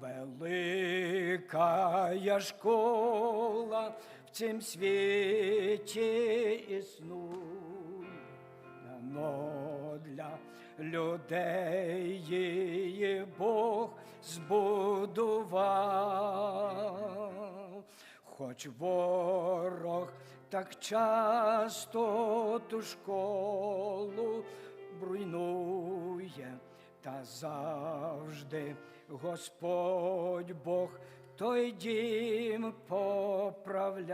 Велика я школа в цім світі існує, но для людей її Бог збудував. Хоч ворог так часто ту школу руйнує, та завжди Господь Бог той дім поправляв.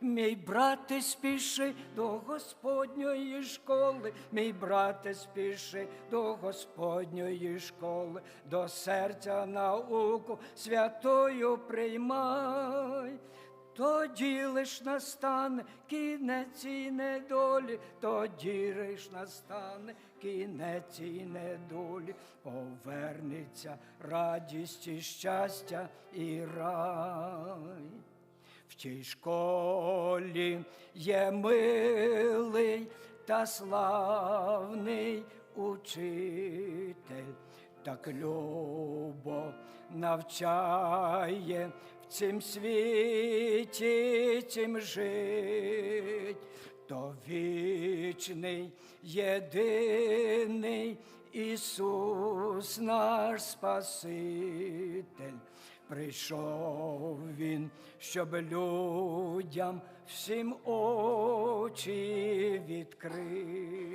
Мій брате, спіши до Господньої школи, мій брате, спіши до Господньої школи, до серця науку святою приймай. Тоді лиш настане кінець і недолі, тоді лиш настане кінець і недолі, повернеться радість і щастя і рай. В тій школі є милий та славний учитель, так любо навчає в цім світі цім жить, то вічний єдиний Ісус наш Спаситель. Прийшов він, щоб людям всім очі відкрить.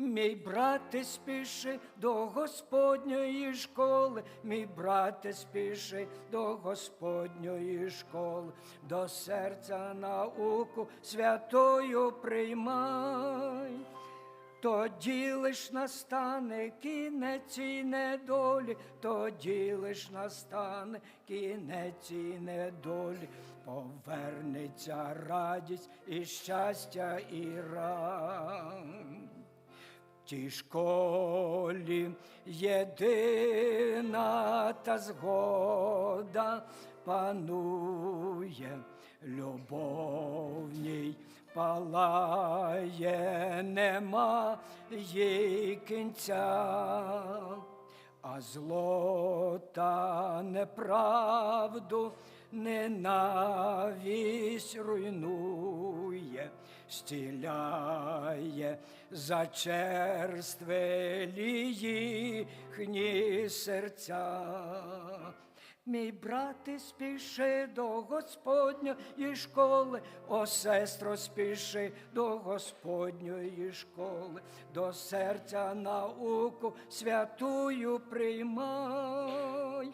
Мій брате, спіши до Господньої школи, мій брате, спіши до Господньої школи, до серця науку святою приймай. Тоді лиш настане кінець і недолі, тоді лиш настане кінець і недолі, повернеться радість і щастя і рай. Тій школі. Єдина та згода панує, любовній палає, нема їй кінця, а зло та неправду ненавість руйнує, стіляє зачерствелі їхні серця. Мій брате, спіши до Господньої школи, о сестро, спіши до Господньої школи, до серця науку святую приймай.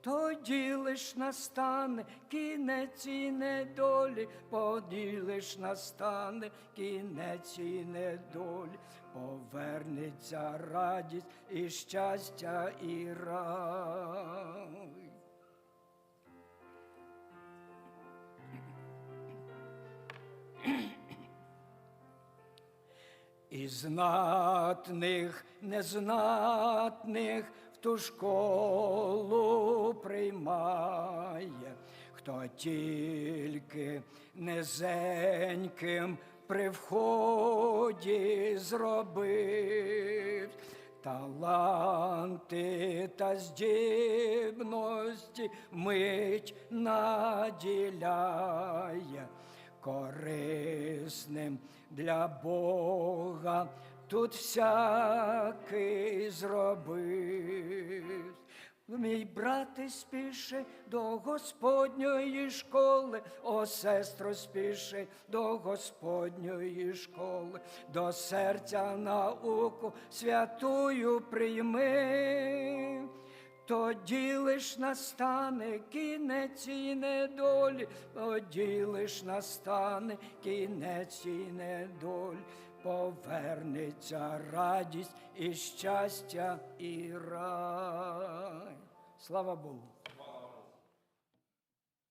Тоді лиш настане кінець і недолі, тоді лиш настане кінець і недолі, повернеться радість і щастя і рай. І знатних, незнатних в ту школу приймає, хто тільки низеньким при вході зробив. Таланти та здібності мить наділяє корисним для Бога тут всякий зробив. Мій брате, спіши до Господньої школи, о сестро, спіши до Господньої школи, до серця науку святую прийми. Тоді лиш настане кінець і недолі, тоді лиш настане кінець і недолі, повернеться радість і щастя і рай. Слава Богу.